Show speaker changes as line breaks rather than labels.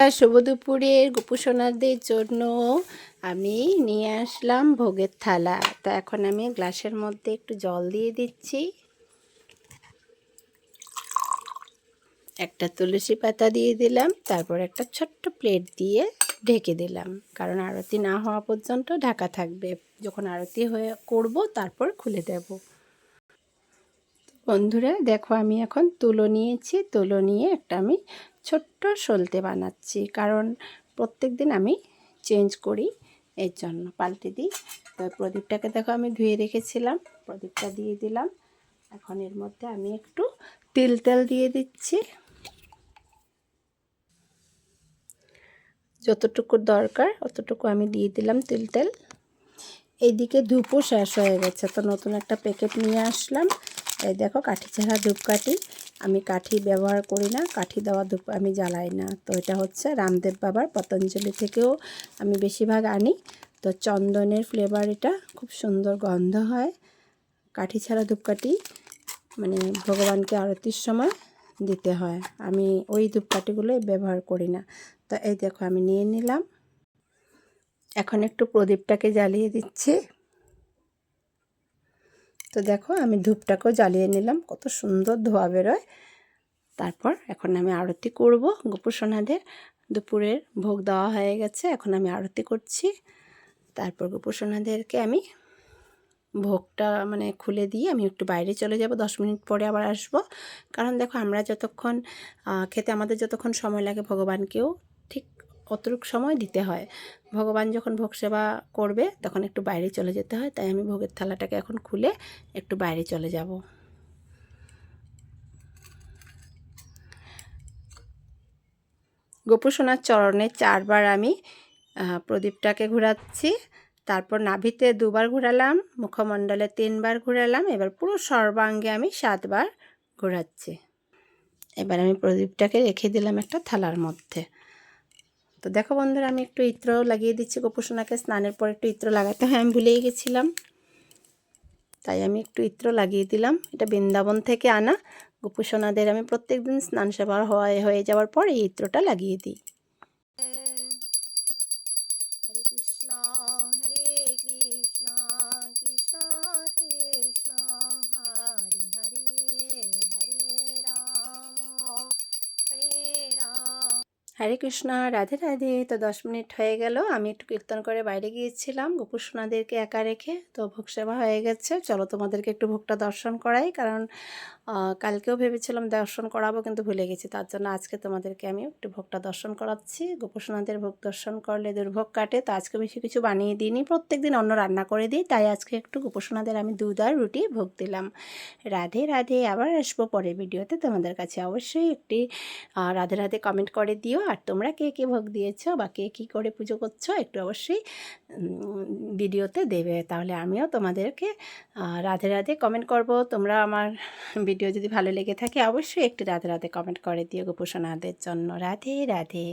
শুভ দুপুরের গোপুসোনাদের জন্য আমি নিয়ে আসলাম ভোগের থালা। তো এখন আমি গ্লাসের মধ্যে একটু জল দিয়ে দিচ্ছি। একটা তুলসী পাতা দিয়ে দিলাম, তারপর একটা ছোট্ট প্লেট দিয়ে ঢেকে দিলাম। কারণ আরতি না হওয়া পর্যন্ত ঢাকা থাকবে। যখন আরতি হয়ে করব, তারপর খুলে দেব। বন্ধুরা, দেখো আমি এখন তুলো নিয়েছি। তুলো নিয়ে একটা আমি ছোট্ট সলতে বানাচ্ছি। কারণ প্রত্যেক দিন আমি চেঞ্জ করি, এর জন্য পাল্টে দিই। তো প্রদীপটাকে দেখো আমি ধুয়ে রেখেছিলাম, প্রদীপটা দিয়ে দিলাম। এখন এর মধ্যে আমি একটু তিল তেল দিয়ে দিচ্ছি। যতটুকু দরকার অতটুকু আমি দিয়ে দিলাম তিল তেল। এইদিকে ধূপও শেষ হয়ে গেছে, তো নতুন একটা প্যাকেট নিয়ে আসলাম। এই দেখো কাঠি ছাড়া ধূপকাঠি। আমি কাঠি ব্যবহার করি না, কাঠি দেওয়া ধূপ আমি জ্বালাই না। তো এটা হচ্ছে রামদেব বাবার পতঞ্জলি থেকেও আমি বেশিরভাগ আনি। তো চন্দনের ফ্লেভার এটা, খুব সুন্দর গন্ধ হয়। কাঠি ছাড়া ধূপকাঠি মানে ভগবানকে আরতির সময় দিতে হয়। আমি ওই ধূপকাঠিগুলো ব্যবহার করি না। তো এই দেখো আমি নিয়ে নিলাম। এখন একটু প্রদীপটাকে জ্বালিয়ে দিচ্ছি। তো দেখো আমি ধূপটাকেও জ্বালিয়ে নিলাম, কত সুন্দর ধোয়া বেরোয়। তারপর এখন আমি আরতি করব গোপুসোনাদের দুপুরের ভোগ দেওয়া হয়ে গেছে, এখন আমি আরতি করছি। তারপর গোপুসোনাদেরকে আমি ভোগটা মানে খুলে দিয়ে আমি একটু বাইরে চলে যাব, দশ মিনিট পরে আবার আসব। কারণ দেখো আমরা যতক্ষণ খেতে আমাদের যতক্ষণ সময় লাগে ভগবানকেও ঠিক অতটুক সময় দিতে হয়। ভগবান যখন ভোগ সেবা করবে, তখন একটু বাইরে চলে যেতে হয়। তাই আমি ভোগের থালাটাকে এখন খুলে একটু বাইরে চলে যাব। গোপুসোনার চরণে চারবার আমি প্রদীপটাকে ঘোরাচ্ছি। তারপর নাভিতে দুবার ঘোরালাম, মুখমণ্ডলে তিনবার ঘোরালাম, এবার পুরো সর্বাঙ্গে আমি সাতবার ঘোরাচ্ছি। এবার আমি প্রদীপটাকে রেখে দিলাম একটা থালার মধ্যে। তো দেখো বন্ধুরা, আমি একটু ইত্র লাগিয়ে দিচ্ছি। গোপুসোনাকে স্নানের পর একটু ইত্র লাগাতে হয়, আমি ভুলেই গেছিলাম। তাই আমি একটু ইত্র লাগিয়ে দিলাম। এটা বৃন্দাবন থেকে আনা। গোপুসোনাদের আমি প্রত্যেক দিন স্নান সেবার হয়ে যাওয়ার পর এই ইত্রটা লাগিয়ে দিই। হরে কৃষ্ণ, রাধে রাধে। তো দশ মিনিট হয়ে গেল। আমি একটু কীর্তন করে বাইরে গিয়েছিলাম। গোপুর সোনাদেরকে একা রেখে তো ভোগ সেবা হয়ে গেছে। চলো তোমাদেরকে একটু ভোগটা দর্শন করাই। কারণ কালকেও ভেবেছিলাম দর্শন করাবো, কিন্তু ভুলে গেছি। তার জন্য আজকে তোমাদেরকে আমি একটু ভোগটা দর্শন করাচ্ছি। গোপুর সোনাদের ভোগ দর্শন করলে দুর্ভোগ কাটে, তো আজকে বেশি কিছু বানিয়ে দিইনি। প্রত্যেক দিন অন্য রান্না করে দিই, তাই আজকে একটু গোপুর সোনাদের আমি দুধ আর রুটি ভোগ দিলাম। রাধে রাধে, আবার আসব পরের ভিডিওতে। তোমাদের কাছে অবশ্যই একটি রাধে রাধে কমেন্ট করে দিও। আর তোমরা কে কে ভোগ দিয়েছ বা কে কী করে পুজো করছ, একটু অবশ্যই ভিডিওতে দেবে। তাহলে আমিও তোমাদেরকে রাধে রাধে কমেন্ট করব। তোমরা আমার ভিডিও যদি ভালো লেগে থাকে, অবশ্যই একটু রাধে রাধে কমেন্ট করে দিও গোপোষণাদের জন্য। রাধে রাধে।